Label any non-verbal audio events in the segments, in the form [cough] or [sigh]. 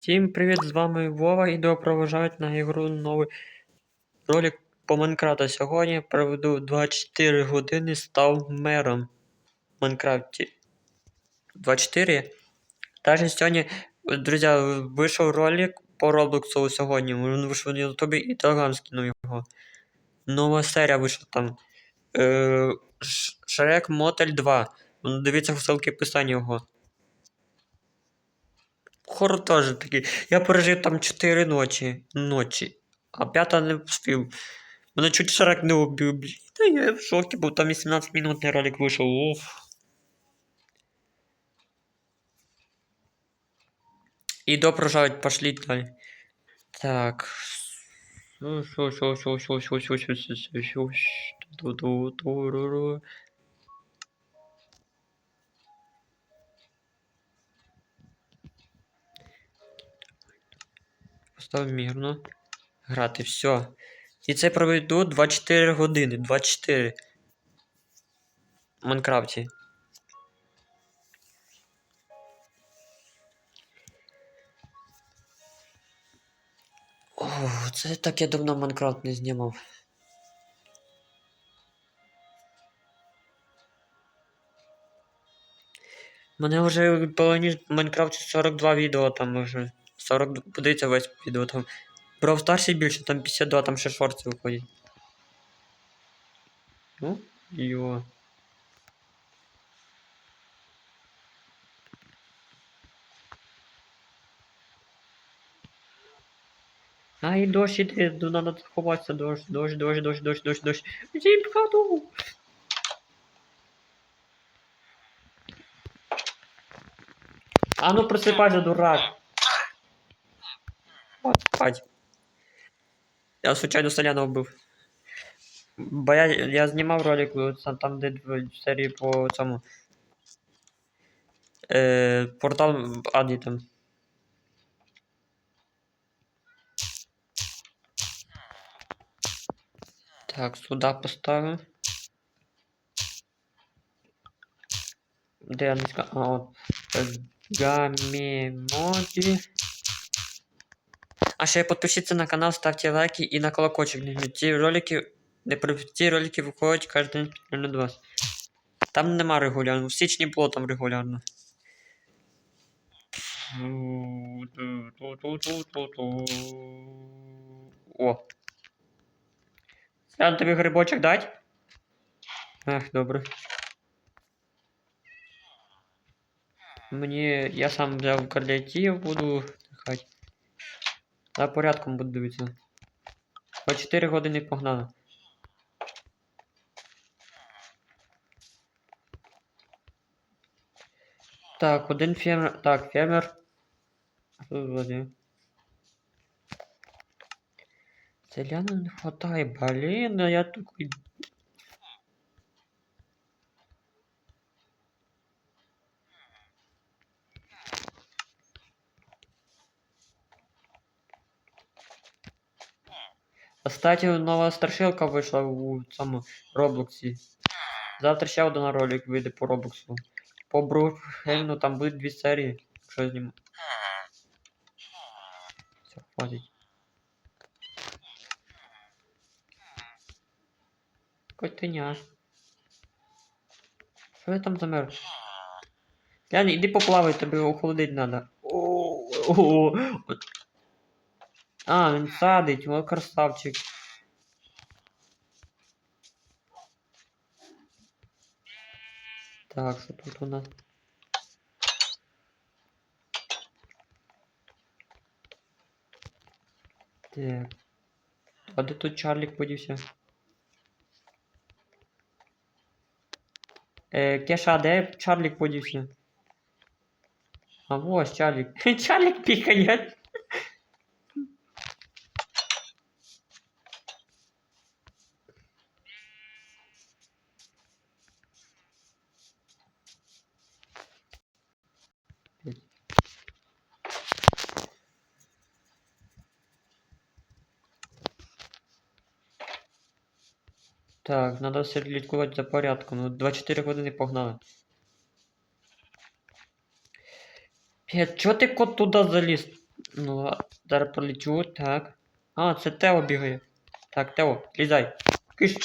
Всім привіт, з вами Вова і проважають на ігру новий ролик по Майнкрафту. Сьогодні проведу 24 години став мером в Майнкрафті. 24. Також сьогодні, друзі, вийшов ролик по Роблоксу сьогодні. Він вийшов на Ютубі і Телеграм скинув його. Нова серія вийшла там. Е, Шрек Мотель 2. Ну, Дивіться в ссылки описання його. Хорор теж такий. Я пережив там 4 ночі. ночі. А п'ята не встиг. Мене чуть шарак не убив. Та я в шокі був, там 18 минутний ролик вийшов. Уф. І допрожають, пошли далі. Так. Шо, шо, шо, шо, шо, шо, шо, шо, шо, шо, Поставив мирно. Грати, все. І це проведу 24 години. 24. В Майнкрафті. О, це так я давно Майнкрафт не знімав. Мене вже в Майнкрафті 42 відео там вже. 40, подивіться весь відео там. Про старший більше, там 52, там ще шорти виходять. Ну, йо. А, і дощ іде, ну, надо ховатися, дощ, дощ, дощ, дощ, дощ, дощ, дощ. Зім в! А ну просыпайся, дурак! От, спать. Я случайно Соляна вбив. Бо я, я знімав ролик о, сам там, де в серії по цьому. Е, портал Аді там. Так, сюди поставимо. Де я не сказав? А, от. А ще підпишіться на канал, ставте лайки і на колокольчик. Ці ролики, не ці ролики виходять кожен день до вас. Там нема регулярно. В січні було там регулярно. О. Сян тобі грибочок дать? Ах, добре. Мені я сам взяв карлятів, буду хай. За порядком буду дивитися. По 4 години погнали. Так, один фермер. Так, фермер. Що вроді? Селяна не хватає, блін, а я такой. Кстати, нова страшилка вийшла у цьому Роблоксі. Завтра ще один ролик вийде по Роблоксу. По Брухельну там будуть дві серії, якщо зніму. Все, хватить. Котеня. Що я там замер? Глянь, іди поплавай, тобі охолодить надо. О, А, він садить, о, красавчик. Так, що тут у нас? Так. А де тут Чарлік подівся? Е, Кеша, де Чарлік подівся? А ось Чарлік. [laughs] Чарлік пікає. Так, надо слідкувати за порядком. Ну, 24 години погнали. П'ять, чого ти кот туди заліз? Ну, зараз полечу, так. А, це Тео бігає. Так, Тео, злізай. Киш.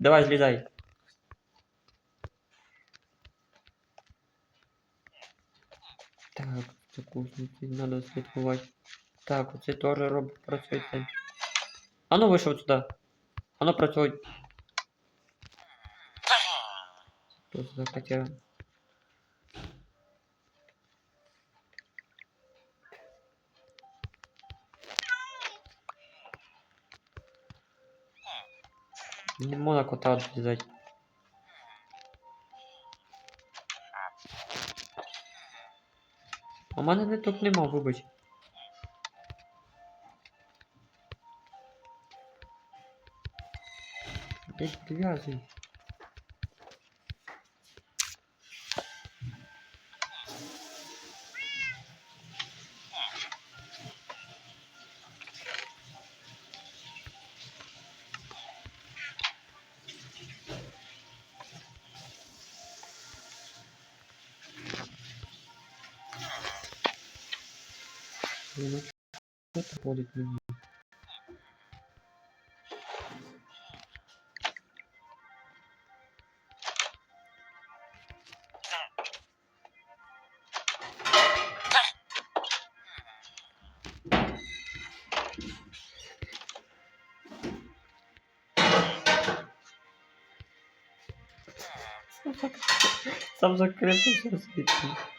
Давай, злізай. Так, таку треба слідкувати. Так, оце теж робить працює. А ну вийшов сюди. А ну працюй. Тут за таке. Не можна кота відв'язати. А в мене не тут нема, вибач. Десь підв'язуй. Ну, що це ходить мені? Сам закритий що світло.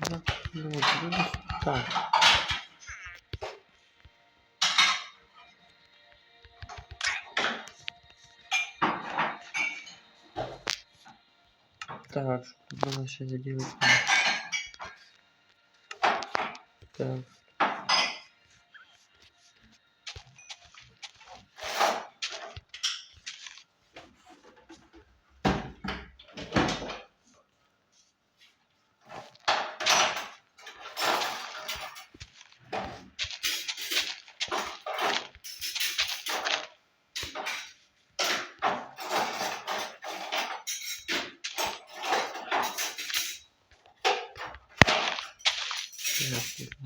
Ну, ну, от, видиш, так. Так, що тут вона ще заділити? Так.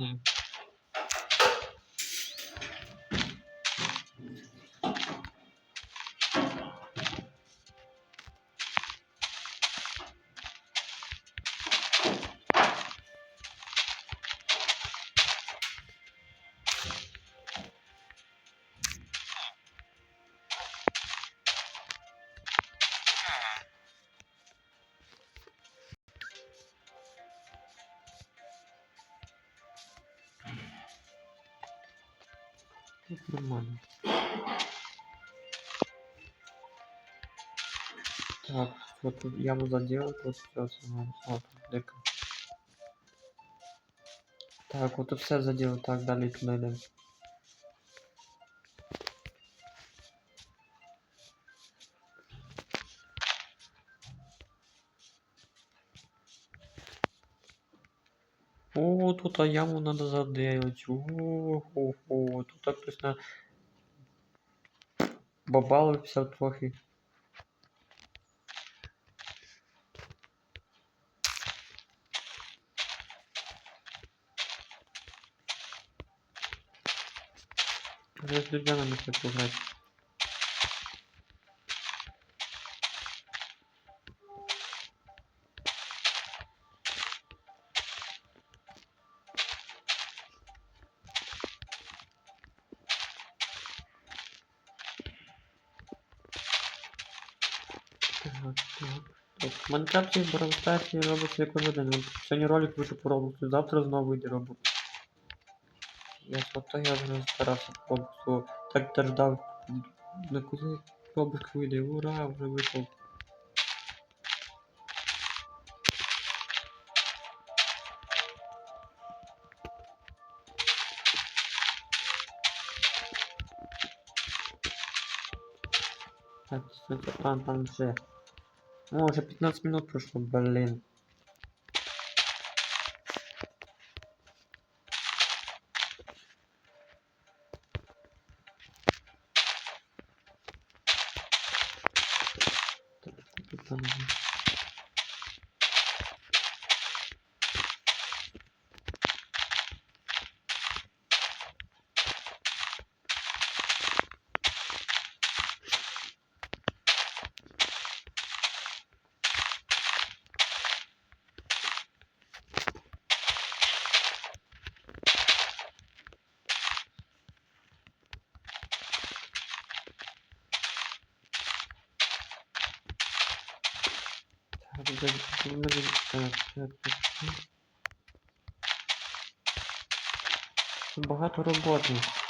Mm-hmm. Нормально. Так, вот тут яму заделал, вот сейчас. Вот, дека. Так, вот тут все заделал, так, далі туди йдемо. Тут а яму надо заделать. О-хо-хо. Тут так хтось на бабалився трохи. Я з людянами хочу грати. Майнкрафті Бравстарсі робиться день. От Сьогодні ролик вийшов по Роблоксу, завтра знову вийде робот. Я то я вже старався по Роблоксу. Так теж ждав. На коли Роблокс вийде. Ура, вже вийшов. Так, смотри, там, там вже. О, уже 15 минут прошло, блин. Багато роботи.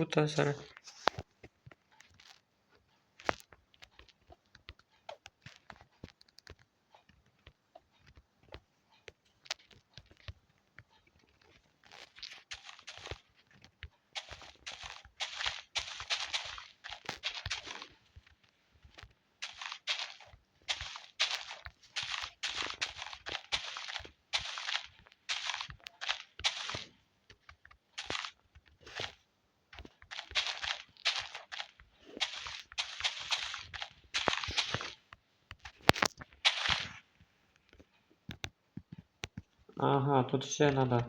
Мгм, Тут а, Ага, тут ще надо.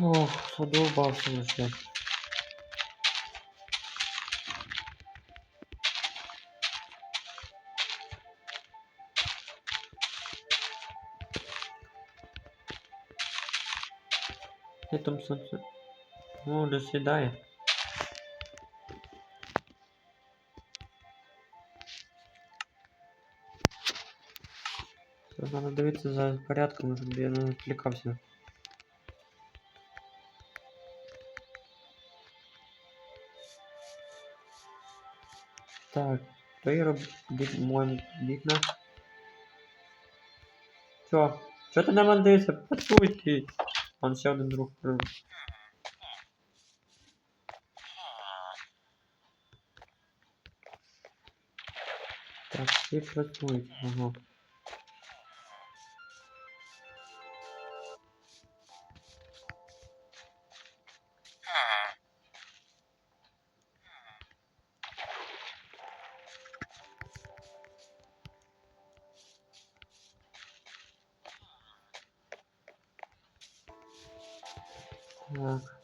Ох, задовбався вже. Де там сонце? О, до сідає. Це Треба дивитися за порядком, щоб я не відвлікався. Так, той робить мой вікна. Чо? Чо ти на мене дивишся? Пацуй! Он ще один друг прив. Так, всі працюють, ага. Так.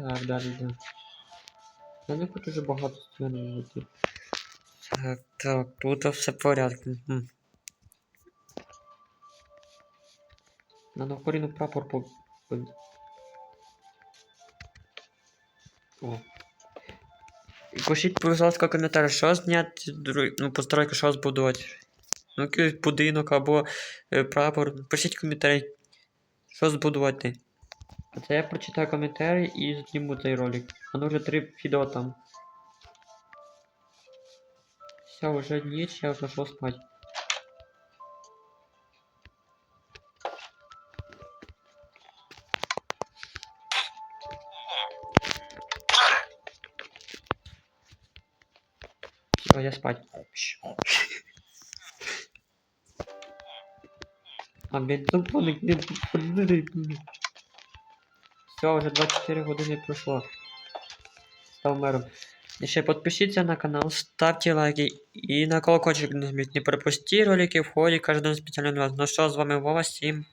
Так, далі йде. Я не хочу вже багато створювати. Так, так, тут все в порядку. Мгм. Надо Україну прапор по... О. Пишіть, будь ласка, коментар, що зняти, ну, постройки, що збудувати. Ну, якийсь будинок або е, прапор. Пишіть коментарі, що збудувати. А це я прочитаю коментарі і зніму цей ролик. А ну вже три відео там. Все, вже ніч, я вже пішов спать. Все, я спать. А блін, тупоник не Все, вже 24 години пройшло. Став мером. І ще підпишіться на канал, ставте лайки і на колокольчик нажміть. Не пропусти ролики в ході кожного спеціального. Ну що, з вами Вова, всім